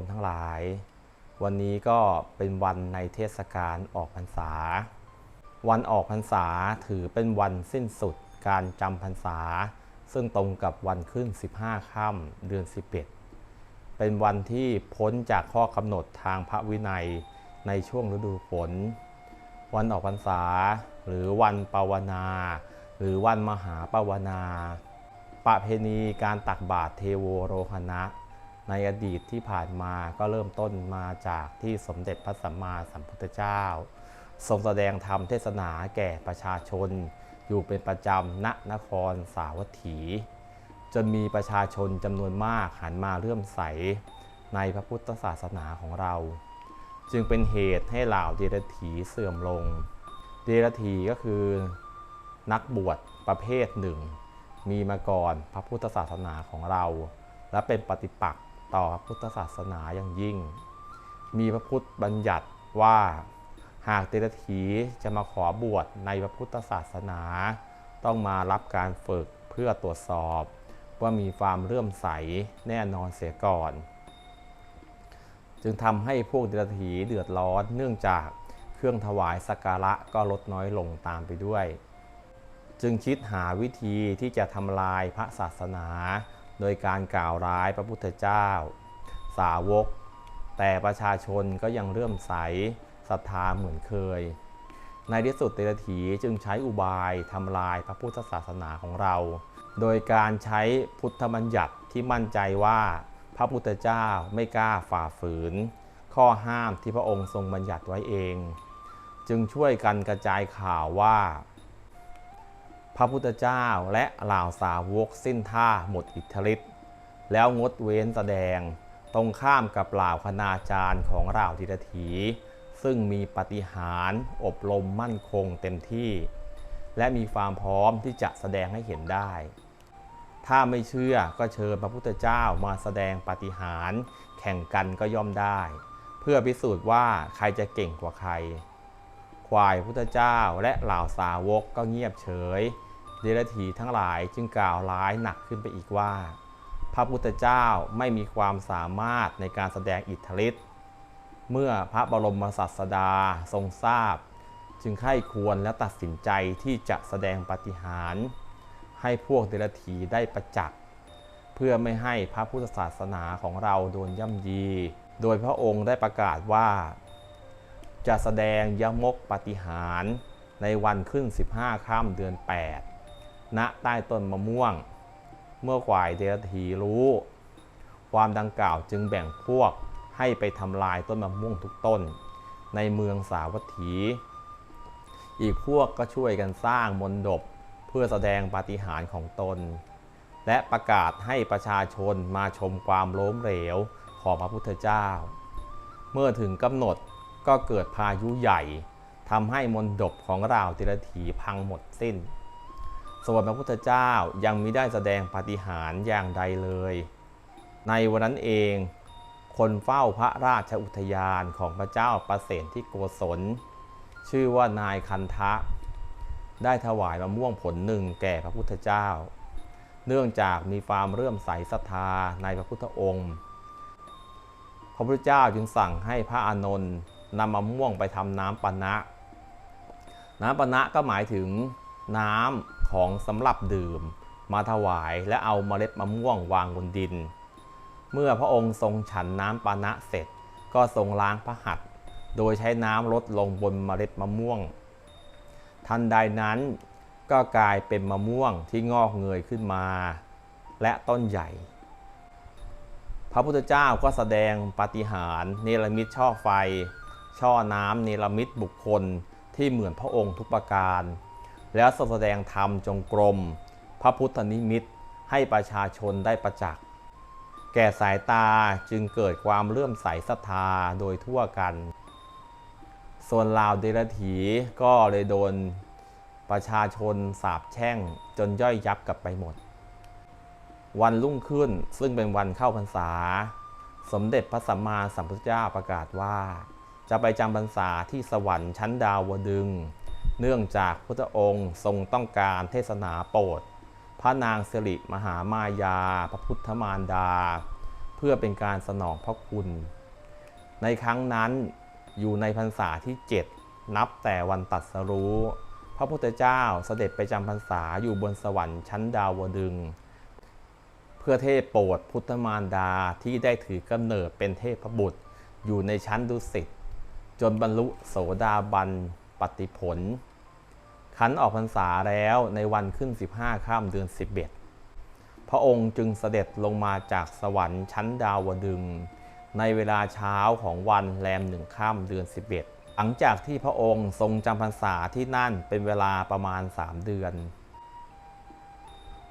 มทั้งหลาย วันนี้ก็เป็นวันในเทศกาลออกพรรษา วันออกพรรษาถือเป็นวันสิ้นสุดการจำพรรษา ซึ่งตรงกับวันขึ้น 15 ค่ำเดือน 11 เป็นวันที่พ้นจากข้อกำหนดทางพระวินัยในช่วงฤดูฝน วันออกพรรษา หรือวันปาวนา หรือวันมหาปาวนา ประเพณีการตักบาตรเทโวโรหณะ ในอดีตที่ผ่านมาก็เริ่มต้นมาจากที่สมเด็จพระสัมมาสัมพุทธเจ้า ทรงแสดงธรรมเทศนาแก่ประชาชน อยู่เป็นประจำณนครสาวัตถี จนมีประชาชนจำนวนมากหันมาเลื่อมใส ในพระพุทธศาสนาของเรา จึงเป็นเหตุให้เหล่าเดรัจฉีเสื่อมลง เดรัจฉีก็คือนักบวชประเภทหนึ่ง มีมาก่อนพระพุทธศาสนาของเรา และเป็นปฏิปักษ์ ต่อพุทธศาสนาอย่างยิ่ง มีพระพุทธบัญญัติว่าหากเดรัจฉีจะมาขอบวชในพระพุทธศาสนา ต้องมารับการฝึกเพื่อตรวจสอบ ว่ามีความเลื่อมใสแน่นอนเสียก่อน จึงทำให้พวกเดรัจฉีเดือดร้อนเนื่องจากเครื่องถวายสักการะก็ลดน้อยลงตามไปด้วย จึงคิดหาวิธีที่จะทำลายพระศาสนา โดยการกล่าวร้ายพระพุทธเจ้า สาวก แต่ประชาชนก็ยังเลื่อมใสศรัทธาเหมือนเคย ในที่สุดเตระถีจึงใช้อุบายทำลายพระพุทธศาสนาของเรา โดยการใช้พุทธบัญญัติที่มั่นใจว่าพระพุทธเจ้าไม่กล้าฝ่าฝืน ข้อห้ามที่พระองค์ทรงบัญญัติไว้เอง จึงช่วยกันกระจายข่าวว่า พระพุทธเจ้าและเหล่าสาวกสิ้นท่าหมดอิทธิฤทธิ์แล้วงดเว้นแสดงตรงข้ามกับเหล่าคณาจารย์ของเหล่าดิรถีซึ่งมีปฏิหารอบรมมั่นคงเต็มที่ และมีความพร้อมที่จะแสดงให้เห็นได้ ถ้าไม่เชื่อก็เชิญพระพุทธเจ้ามาแสดงปฏิหารแข่งกันก็ย่อมได้ เพื่อพิสูจน์ว่าใครจะเก่งกว่าใครควายพุทธเจ้าและเหล่าสาวกก็เงียบเฉย เดรัจฉีทั้งหลายจึงกล่าวร้ายหนักขึ้นไปอีกว่า พระพุทธเจ้าไม่มีความสามารถในการแสดงอิทธิฤทธิ์เมื่อพระบรมศาสดาทรงทราบ จึงไข้ควรและตัดสินใจที่จะแสดงปฏิหาร ให้พวกเดรัจฉีได้ประจักษ์เพื่อไม่ให้พระพุทธศาสนาของเราโดนย่ำยี โดยพระองค์ได้ประกาศว่า จะแสดงยมกปฏิหารในวันขึ้น 15ค่ำเดือน 8 ณใต้ต้นมะม่วง เมื่อควายเดรัจฉีรู้ ความดังกล่าวจึงแบ่งพวกให้ไปทำลายต้นมะม่วงทุกต้น ในเมืองสาวัตถี อีกพวกก็ช่วยกันสร้างมนดบเพื่อแสดงปาฏิหาริย์ของตน และประกาศให้ประชาชนมาชมความล้มเหลวของพระพุทธเจ้า เมื่อถึงกำหนดก็เกิดพายุใหญ่ทำให้มนดบของราวติรถีพังหมดสิ้น ส่วนพระพุทธเจ้ายังมิได้แสดงปาฏิหาริย์อย่างใดเลย ในวันนั้นเอง คนเฝ้าพระราชอุทยานของพระเจ้าประเสนที่โกศล ชื่อว่านายคันทะ ได้ถวายมะม่วงผลหนึ่งแก่พระพุทธเจ้า เนื่องจากมีความเรื่มใสศรัทธาในพระพุทธองค์ พระพุทธเจ้าจึงสั่งให้พระอานนท์นำมะม่วงไปทำน้ำปนะ น้ำปนะก็หมายถึง น้ำของสำหรับดื่ม มาถวายและเอาเมล็ดมะม่วงวางบนดิน เมื่อพระองค์ทรงฉันน้ำปานะเสร็จ ก็ทรงล้างพระหัตถ์โดยใช้น้ำลดลงบนเมล็ดมะม่วง ทันใดนั้นก็กลายเป็นมะม่วงที่งอกเงยขึ้นมา และต้นใหญ่ พระพุทธเจ้าก็แสดงปาฏิหาริย์เนรมิตช่อไฟ ช่อน้ำเนรมิตบุคคลที่เหมือนพระองค์ทุกประการ แล้วแสดงธรรมจงกรม พระพุทธนิมิตให้ประชาชนได้ประจักษ์แก่สายตาจึงเกิดความเลื่อมใสศรัทธาโดยทั่วกัน ส่วนลาวเดรถีก็เลยโดนประชาชนสาบแช่งจนย่อยยับกลับไปหมด วันรุ่งขึ้นซึ่งเป็นวันเข้าพรรษา สมเด็จพระสัมมาสัมพุทธเจ้าประกาศว่า จะไปจำพรรษาที่สวรรค์ชั้นดาวดึง เนื่องจากพุทธองค์ทรงต้องการเทศนาโปรด พระนางสิริมหามายา พระพุทธมารดา เพื่อเป็นการสนองพระคุณ ในครั้งนั้นอยู่ในพรรษาที่ 7 นับแต่วันตัดสรู้ พระพุทธเจ้าเสด็จไปจำพรรษาอยู่บนสวรรค์ชั้นดาวดึง เพื่อเทศโปรดพุทธมารดาที่ได้ถือกำเนิดเป็นเทพบุตร อยู่ในชั้นดุสิตจนบรรลุโสดาบัน ปฏิผล ขันออกพรรษาแล้วในวันขึ้น 15ข้ามเดือน 11 พระองค์จึงเสด็จลงมาจากสวรรค์ชั้นดาวดึง ในเวลาเช้าของวันแรมหนึ่งข้ามเดือน 11 หลังจากที่พระองค์ทรงจำพรรษาที่นั่นเป็นเวลาประมาณ 3 เดือน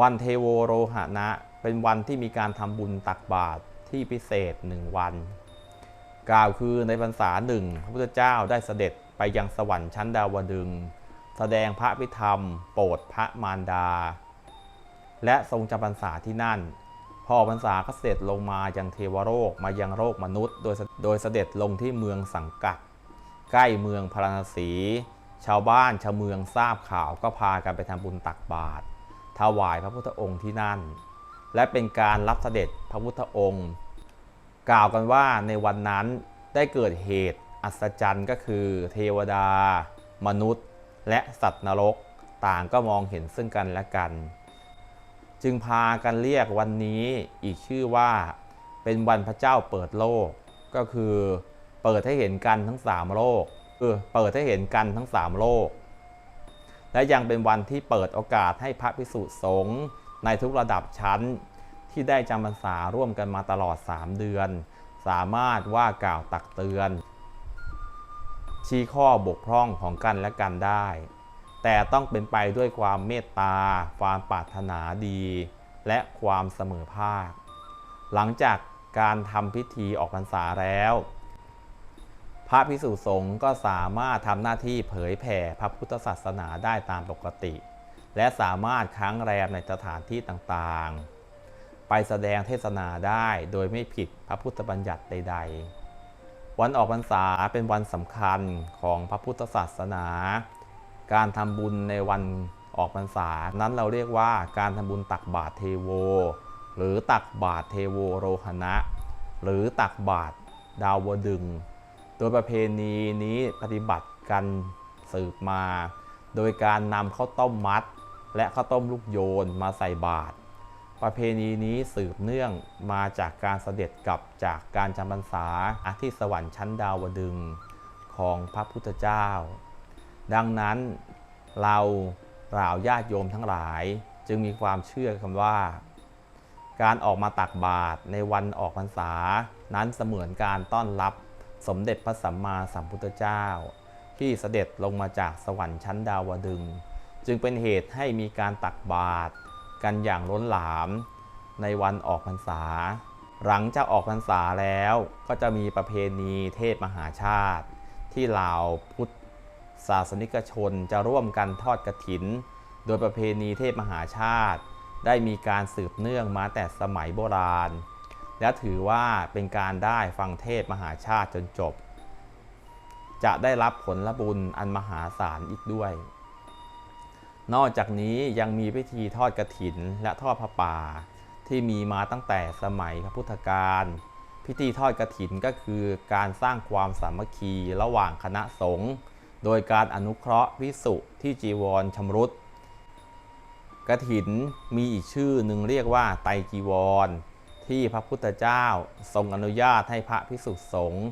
วันเทโวโรหะนะเป็นวันที่มีการทำบุญตักบาตรที่พิเศษหนึ่งวัน กล่าวคือในพรรษาหนึ่งพระพุทธเจ้าได้เสด็จ ไปยังสวรรค์ชั้นดาวดึงสแสดงพระพิธรรม โปรดพระมารดา และทรงจำพรรษาที่นั่น พอพรรษาก็เสด็จลงมายังเทวโลกมายังโลกมนุษย์ โดยโดยเสด็จลงที่เมืองสังกัด ใกล้เมืองพาราณสี ชาวบ้านชาวเมืองทราบข่าวก็พากันไปทำบุญตักบาตรถวายพระพุทธองค์ที่นั่น และเป็นการรับเสด็จพระพุทธองค์ กล่าวกันว่าในวันนั้นได้เกิดเหตุ อัศจรรย์ก็คือเทวดา มนุษย์ และสัตว์นรก ต่างก็มองเห็นซึ่งกันและกัน จึงพากันเรียกวันนี้อีกชื่อว่า เป็นวันพระเจ้าเปิดโลก ก็คือเปิดให้เห็นกันทั้งสามโลกเออเปิดให้เห็นกันทั้งสามโลก และยังเป็นวันที่เปิดโอกาสให้พระภิกษุสงฆ์ในทุกระดับชั้นที่ได้จำพรรษาร่วมกันมาตลอด 3 เดือน สามารถว่ากล่าวตักเตือน ชี้ข้อบกพร่องของกันและกันได้ แต่ต้องเป็นไปด้วยความเมตตา ความปรารถนาดี และความเสมอภาค หลังจากการทำพิธีออกพรรษาแล้ว พระภิกษุสงฆ์ก็สามารถทำหน้าที่เผยแผ่พระพุทธศาสนาได้ตามปกติ และสามารถค้างแรมในสถานที่ต่างๆ ไปแสดงเทศนาได้โดยไม่ผิดพระพุทธบัญญัติใด ๆ วันออกพรรษาเป็นวันสำคัญของพระพุทธศาสนา การทำบุญในวันออกพรรษา นั้นเราเรียกว่าการทำบุญตักบาตรเทโว หรือตักบาตรเทโวโรหณะ หรือตักบาตรดาวดึง โดยประเพณีนี้ปฏิบัติกันสืบมา โดยการนำข้าวต้มมัด และข้าวต้มลูกโยนมาใส่บาตร ประเพณีนี้สืบเนื่องมาจากการเสด็จกลับจากการจำพรรษาอาที่สวรรค์ชั้นดาวดึงของพระพุทธเจ้า ดังนั้นเราเหล่าญาติโยมทั้งหลายจึงมีความเชื่อคำว่า การออกมาตักบาตรในวันออกพรรษา นั้นเสมือนการต้อนรับสมเด็จพระสัมมาสัมพุทธเจ้า ที่เสด็จลงมาจากสวรรค์ชั้นดาวดึง จึงเป็นเหตุให้มีการตักบาตร กันอย่างล้นหลาม ในวันออกพรรษา หลังจากออกพรรษาแล้วก็จะมีประเพณีเทศมหาชาติ ที่เหล่าพุทธศาสนิกชนจะร่วมกันทอดกระถิน โดยประเพณีเทศมหาชาติ ได้มีการสืบเนื่องมาแต่สมัยโบราณ และถือว่าเป็นการได้ฟังเทศมหาชาติจนจบ จะได้รับผลบุญอันมหาศาลอีกด้วย นอกจากนี้ยังมีพิธีทอดกระถินและทอดพระป่า ที่มีมาตั้งแต่สมัยพระพุทธกาลพิธีทอดกระถินก็คือการสร้างความสามัคคีระหว่างคณะสงฆ์โดยการอนุเคราะห์วิสุที่จีวรชำรุดกระถินมีอีกชื่อหนึ่งเรียกว่าไตจีวร ที่พระพุทธเจ้าทรงอนุญาตให้พระภิกษุสงฆ์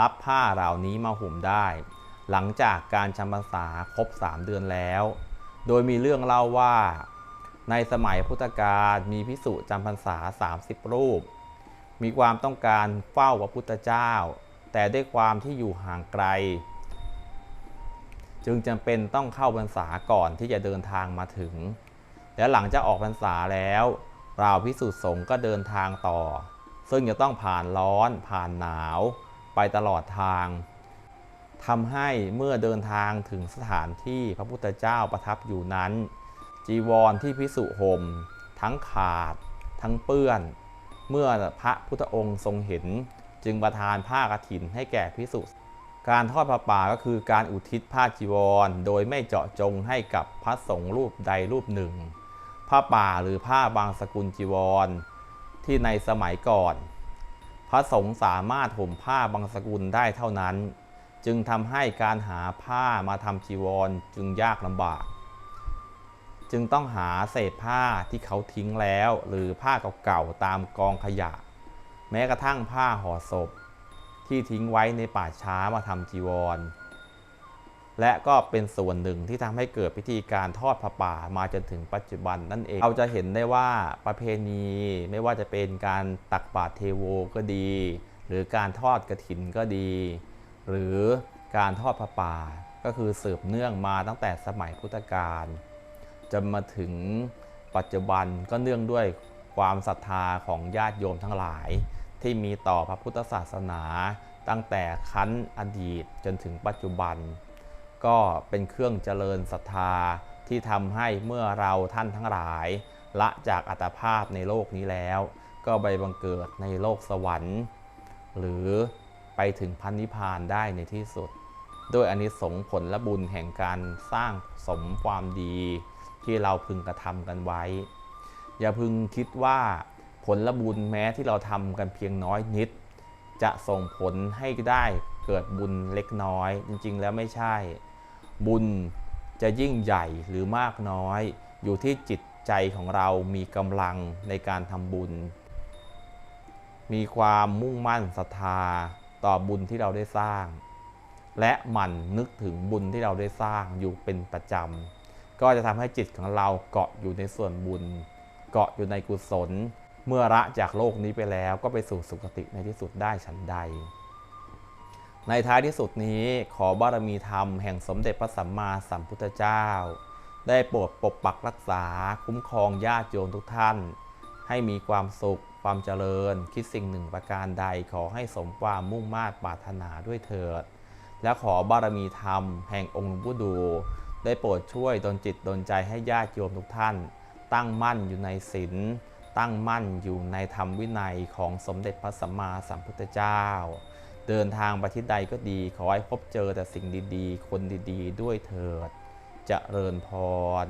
รับผ้าเหล่านี้มาห่มได้ หลังจากการจำพรรษาครบ 3 เดือนแล้ว โดยมีเรื่องเล่าว่า ในสมัยพุทธกาลมีภิกษุจำพรรษา 30 รูป มีความต้องการเฝ้าพระพุทธเจ้า แต่ด้วยความที่อยู่ห่างไกล จึงจำเป็นต้องเข้าพรรษาก่อนที่จะเดินทางมาถึง และหลังจากออกพรรษาแล้วเราพิสุสงฆ์ก็เดินทางต่อ ซึ่งจะต้องผ่านร้อนผ่านหนาว ไปตลอดทาง ทำให้เมื่อเดินทางถึงสถานที่พระพุทธเจ้าประทับอยู่นั้น จีวรที่พิสุห่มทั้งขาด ทั้งเปื้อน เมื่อพระพุทธองค์ทรงเห็น จึงประทานผ้ากฐินให้แก่พิสุการทอดผ้าป่าก็คือการอุทิศผ้าจีวร โดยไม่เจาะจงให้กับพระสงฆ์รูปใดรูปหนึ่ง ผ้าป่าหรือผ้าบางสกุลจีวร ที่ในสมัยก่อน พระสงฆ์สามารถห่มผ้าบางสกุลได้เท่านั้น จึงทำให้การหาผ้ามาทำจีวรจึงยากลำบาก จึงต้องหาเศษผ้าที่เขาทิ้งแล้ว หรือผ้าเก่าๆตามกองขยะ แม้กระทั่งผ้าห่อศพ ที่ทิ้งไว้ในป่าช้ามาทำจีวร และก็เป็นส่วนหนึ่งที่ทำให้เกิดพิธีการทอดผ้าป่ามาจนถึงปัจจุบันนั่นเองเราจะเห็นได้ว่าประเพณีไม่ว่าจะเป็นการตักบาตรเทโวก็ดี หรือการทอดกระถินก็ดี หรือการทอดผ้าป่าก็คือสืบเนื่องมาตั้งแต่สมัยพุทธกาลจนมาถึงปัจจุบันก็เนื่องด้วยความศรัทธาของญาติโยมทั้งหลาย ที่มีต่อพระพุทธศาสนาตั้งแต่คั้นอดีตจนถึงปัจจุบัน ก็เป็นเครื่องเจริญศรัทธาที่ทำให้เมื่อเราท่านทั้งหลาย ละจากอัตภาพในโลกนี้แล้ว ก็ไปบังเกิดในโลกสวรรค์ หรือ ถึงพันนิพานได้ในที่สุด ด้วยอนิสงส์ผลและบุญแห่งการสร้างสมความดีที่เราพึงกระทำกันไว้ อย่าพึงคิดว่าผลและบุญแม้ที่เราทำกันเพียงน้อยนิด จะส่งผลให้ได้เกิดบุญเล็กน้อย จริงๆ แล้วไม่ใช่ บุญจะยิ่งใหญ่หรือมากน้อย อยู่ที่จิตใจของเรามีกำลังในการทำบุญ มีความมุ่งมั่นศรัทธา ต่อบุญที่เราได้สร้าง และหมั่นนึกถึงบุญที่เราได้สร้างอยู่เป็นประจำ ก็จะทำให้จิตของเราเกาะอยู่ในส่วนบุญ เกาะอยู่ในกุศล เมื่อละจากโลกนี้ไปแล้วก็ไปสู่สุคติในที่สุดได้ฉันใด ในท้ายที่สุดนี้ขอบารมีธรรมแห่งสมเด็จพระสัมมาสัมพุทธเจ้า ได้โปรดปกปักรักษาคุ้มครองญาติโยมทุกท่าน ให้มีความสุข ความเจริญ คิดสิ่งหนึ่งประการใดขอให้สมความมุ่งมา่ปรารถนาด้วยเถิด และขอบารมีธรรมแห่งองค์หลวงปู่ดู ได้โปรดช่วยดลจิตดลใจให้ญาติโยมทุกท่าน ตั้งมั่นอยู่ในศีลตั้งมั่นอยู่ในธรรมวินัยของสมเด็จพระสัมมาสัมพุทธเจ้า เดินทางไปที่ใดก็ดี ขอให้พบเจอแต่สิ่งดีๆ คนดีๆ ด้วยเถิดจเจริญพร